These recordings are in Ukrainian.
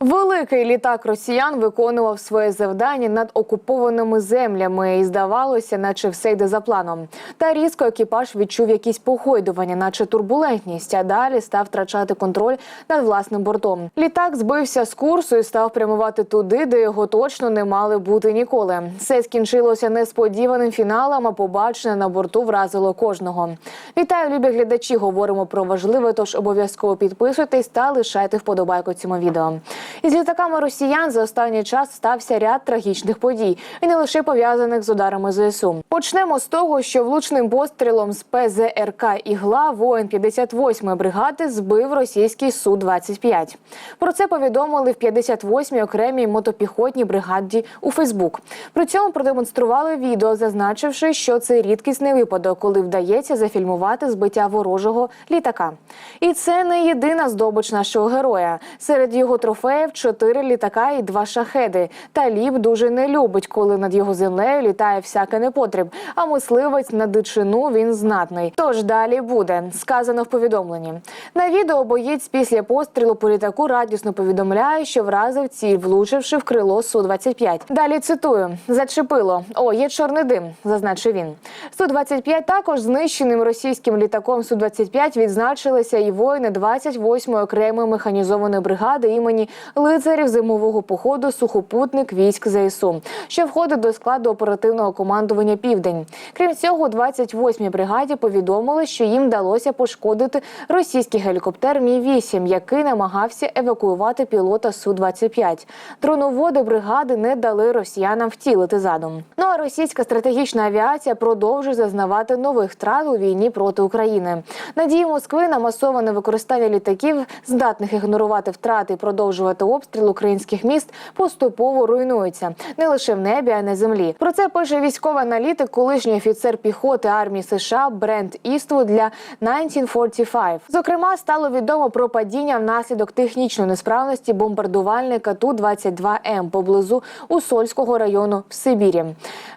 Великий літак росіян виконував своє завдання над окупованими землями, і здавалося, наче все йде за планом. Та різко екіпаж відчув якісь похойдування, наче турбулентність, а далі став втрачати контроль над власним бортом. Літак збився з курсу і став прямувати туди, де його точно не мали бути ніколи. Все скінчилося несподіваним фіналом, а побачене на борту вразило кожного. Вітаю, любі глядачі! Говоримо про важливе, тож обов'язково підписуйтесь та лишайте вподобайку цьому відео. Із літаками росіян за останній час стався ряд трагічних подій, і не лише пов'язаних з ударами ЗСУ. Почнемо з того, що влучним пострілом з ПЗРК «Ігла» воїн 58-ї бригади збив російський су 25 Про це повідомили в 58-й окремій мотопіхотній бригаді у Фейсбук. При цьому продемонстрували відео, зазначивши, що це рідкісний випадок, коли вдається зафільмувати збиття ворожого літака. І це не єдина здобич нашого героя. Серед його трофеїв чотири літака і два шахеди. Таліб дуже не любить, коли над його землею літає всяке непотріб. А мисливець на дичину він знатний. Тож далі буде сказано в повідомленні. На відео боєць після пострілу по літаку радісно повідомляє, що вразив ціль, влучивши в крило су 25 Далі цитую: зачепило. О, є чорний дим, зазначив він. Су 25 також знищеним російським літаком су 25 відзначилися і воїни 28-ї окремої механізованої бригади імені лицарів зимового походу сухопутник військ ЗСУ, що входить до складу оперативного командування Південь. Крім цього, у 28-й бригаді повідомили, що їм вдалося пошкодити російський гелікоптер Мі 8 який намагався евакуювати пілота су 25 Дроноводи бригади не дали росіянам втілити задум. Ну а російська стратегічна авіація продовжує зазнавати нових втрат у війні проти України. Надії Москви на масоване використання літаків, здатних ігнорувати втрати і продовжувати обстріл українських міст, поступово руйнуються не лише в небі, а й на землі. Про це пише військовий аналітик, колишній офіцер піхоти армії США Брент Іствуд для 1945. Зокрема, стало відомо про падіння внаслідок технічної несправності бомбардувальника ту 22 м поблизу Усольського району в Сибірі.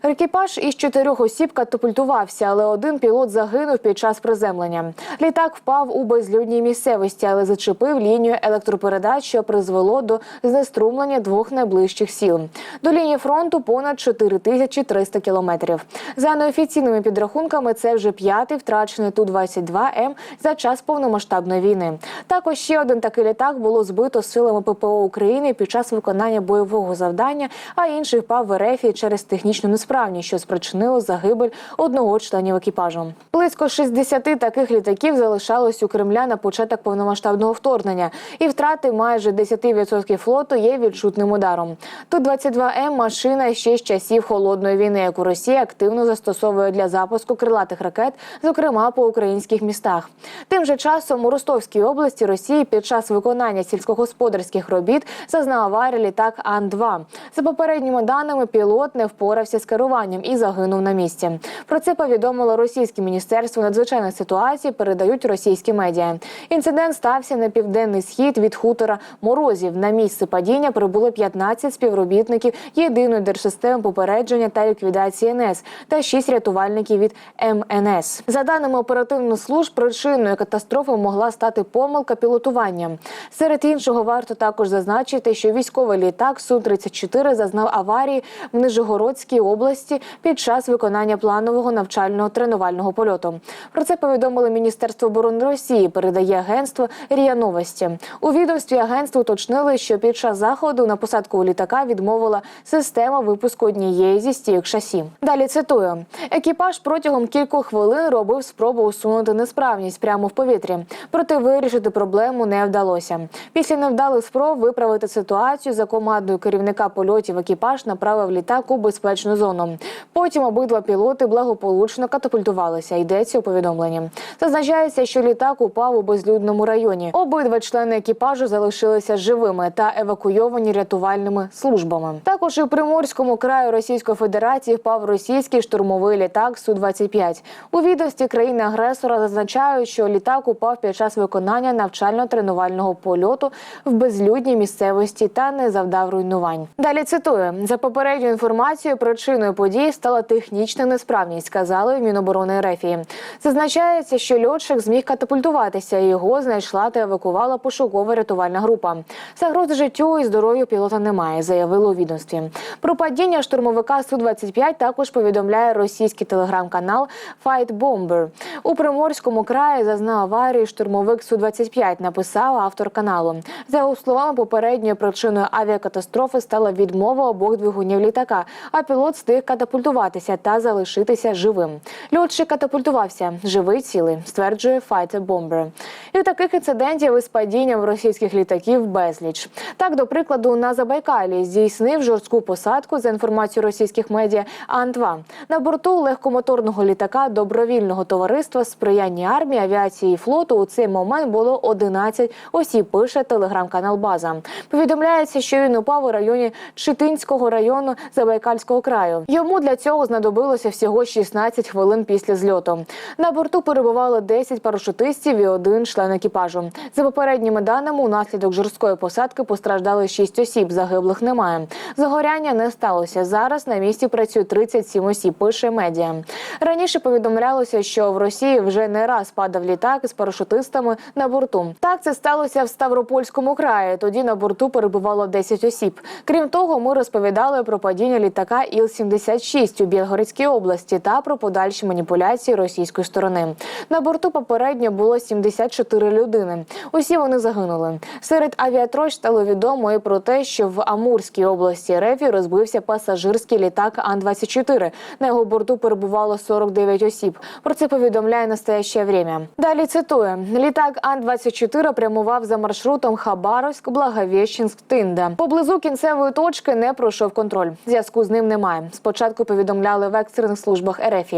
Екіпаж із чотирьох осіб катапультувався, але один пілот загинув під час приземлення. Літак впав у безлюдній місцевості, але зачепив лінію електропередач, що призвело до знеструмлення двох найближчих сіл. До лінії фронту понад 4300 кілометрів. За неофіційними підрахунками, це вже п'ятий втрачений ту 22 м за час повномасштабної війни. Також ще один такий літак було збито силами ППО України під час виконання бойового завдання, а інший впав в РФ через технічну несправність, що спричинило загибель одного членів екіпажу. Близько 60 таких літаків залишалось у Кремля на початок повномасштабного вторгнення, і втрати майже 10% флоту є відчутним ударом. Ту 22 м машина ще з часів холодної війни, яку Росія активно застосовує для запуску крилатих ракет, зокрема по українських містах. Тим же часом у Ростовській області Росії під час виконання сільськогосподарських робіт зазнав аварію літак Ан-2. За попередніми даними, пілот не впорався з керуванням і загинув на місці. Про це повідомило російське міністерство надзвичайних ситуацій. Передають російські медіа. Інцидент стався на південний схід від хутора Морозів. На місце падіння прибуло 15 співробітників єдиної держсистеми попередження та ліквідації НС та 6 рятувальників від МНС. За даними оперативних служб, причиною катастрофи могла стати помилка пілотування. Серед іншого варто також зазначити, що військовий літак су 34 зазнав аварії в Нижегородській області під час виконання планового навчального тренувального польоту. Про це повідомили Міністерство оборони Росії. Передає агентство РІА Новості. У відомстві агентства уточнили, що під час заходу на посадку літака відмовила система випуску однієї зі стійок шасі. Далі цитую: екіпаж протягом кількох хвилин робив спробу усунути несправність прямо в повітрі, проте вирішити проблему не вдалося. Після невдалих спроб виправити ситуацію за командою керівника польотів екіпаж направив літак у безпечну зону. Потім обидва пілоти благополучно катапультувалися. Йдеться у повідомленні. Зазначається, що літак упав у безлюдному районі. Обидва члени екіпажу залишилися живими та евакуйовані рятувальними службами. Також і в Приморському краю Російської Федерації впав російський штурмовий літак су 25 У відомстві країни-агресора зазначають, що літак упав під час виконання навчально-тренувального польоту в безлюдній місцевості та не завдав руйнувань. Далі цитую за попередньою інформацією, причиною події стала технічна несправність, сказали в Міноборони Рефії. Зазначається, що льотчик зміг катапультуватися. Його знайшла та евакувала пошукова рятувальна група. Загрози життю і здоров'ю пілота немає, заявили у відомстві. Про падіння штурмовика су 25 також повідомляє російський телеграм-канал Fight Bomber. У Приморському краї зазнав аварії штурмовик су 25 Написав автор каналу. За його словами, попередньою причиною авіакатастрофи стала відмова обох двигунів літака. А пілот встиг катапультуватися та залишитися живим. Льотчик катапультувався живий цілий, стверджує Fight Bomber. І таких інцидентів із падінням російських літаків безліч. Так, до прикладу, на Забайкалі здійснив жорстку посадку за інформацією російських медіа Ан-2. На борту легкомоторного літака добровільного товариства сприяння армії, авіації і флоту у цей момент було 11 осіб. Пише телеграм-канал База. Повідомляється, що він упав у районі Читинського району Забайкальського краю. Йому для цього знадобилося всього 16 хвилин після зльоту. На борту перебувало 10 парашутистів і один член екіпажу. За попередніми даними, унаслідок жорсткої посадки постраждали 6 осіб. Загиблих немає. Загоряння не сталося. Зараз на місці працює 37 осіб. Пише медіа. Раніше повідомлялося, що в Росії вже не раз падав літак з парашутистами на борту. Так це сталося в Ставропольському краї. Тоді на борту перебувало 10 осіб. Крім того, ми розповідали про падіння літака Іл-76 у Білгородській області та про подальші маніпуляції російської сторони. На борту попередньо було 74 людини. Усі вони загинули. Серед авіатроч стало відомо і про те, що в Амурській області РФ розбився пасажирський літак Ан-24. На його борту перебувало 49 осіб. Про це повідомляє настояще время. Далі цитую: літак Ан-24 прямував за маршрутом Хабаровськ, Благовіщенськ, Тинда. Поблизу кінцевої точки не пройшов контроль. Зв'язку з ним немає. Спочатку повідомляли в екстрених службах РФ.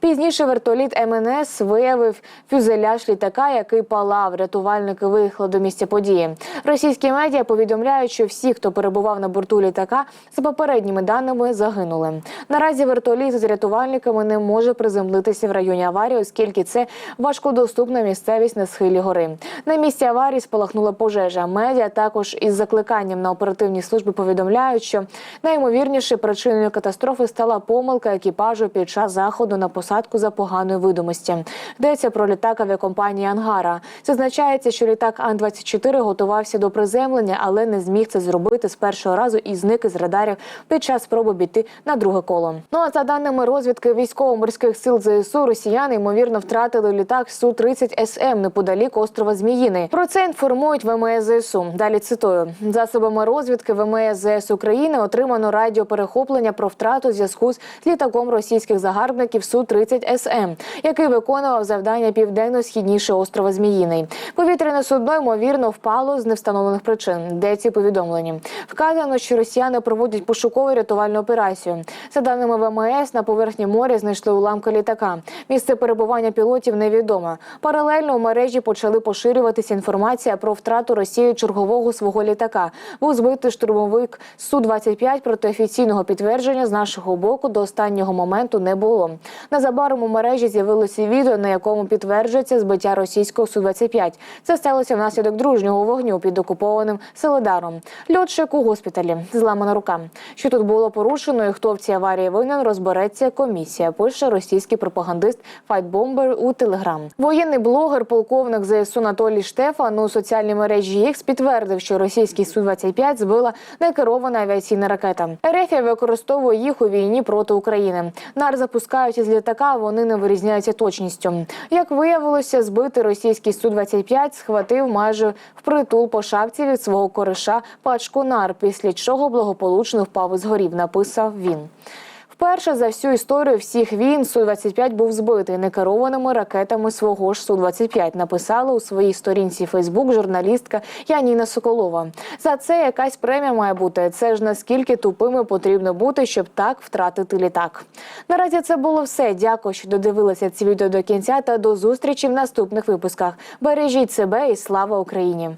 Пізніше вертоліт МНС виявив фюзеляж літака, який палав. Рятувальники виїхали до місця події. Російські медіа повідомляють, що всі, хто перебував на борту літака, за попередніми даними загинули. Наразі вертоліт з рятувальниками не може приземлитися в районі аварії, оскільки це важкодоступна місцевість на схилі гори. На місці аварії спалахнула пожежа. Медіа також із закликанням на оперативні служби повідомляють, що найімовірніше причиною катастрофи стала помилка екіпажу під час заходу на посадку за поганої видимості. Йдеться про літак авіакомпанії Ангара. Зазначається, що літак Ан-24 готувався до приземлення, але не зміг це зробити з першого разу і зник із радарів під час спроби обійти на друге коло. Ну а за даними розвідки військово-морських сил ЗСУ, росіяни ймовірно втратили літак су 30 СМ неподалік острова Зміїний. Про це інформують ВМС ЗСУ. Далі цитую засобами розвідки ВМС ЗС України отримано радіоперехоплення про втрату зв'язку з літаком російських загарбників су 30 СМ, який виконував завдання південно-східніше острова Зміїний. Повітряне судно ймовірно впало з невстановлених причин. Де ці повідомлені вказано, що росіяни проводять пошукову рятувальну операцію. За даними ВМС, на поверхні моря знайшли уламки літака. Місце перебування пілотів невідомо. Паралельно у мережі почали поширюватися інформація про втрату Росії чергового свого літака. Був збитий штурмовик су 25 проте офіційного підтвердження з нашого боку до останнього моменту не було. Незабаром у мережі з'явилося відео, на якому підтверджується збиття російського су 25 Це сталося внаслідок дружнього вогню під окупованим Селедаром. Льотчик у госпіталі зламана рука. Що тут було порушено і хто в цій аварії винен, розбереться комісія. Пише російський пропагандист Файтбомбер у Телеграм. Воєнний блогер, полковник ЗСУ Анатолій Штефан у соціальній мережі X підтвердив, що російський су 25 збила некерована авіаційна ракета. РФ використовує їх у війні проти України. Нар запускають із літака. Вони не вирізняються точністю. Як виявилося, збитий російський су 25 схватив майже впритул по шапці від свого кориша пачку нар, після чого благополучно впав із горів. Написав він. Вперше за всю історію всіх війн Су-25 був збитий некерованими ракетами свого ж Су-25, написала у своїй сторінці Фейсбук журналістка Яніна Соколова. За це якась премія має бути. Це ж наскільки тупими потрібно бути, щоб так втратити літак. Наразі це було все. Дякую, що додивилися ці відео до кінця та до зустрічі в наступних випусках. Бережіть себе і слава Україні!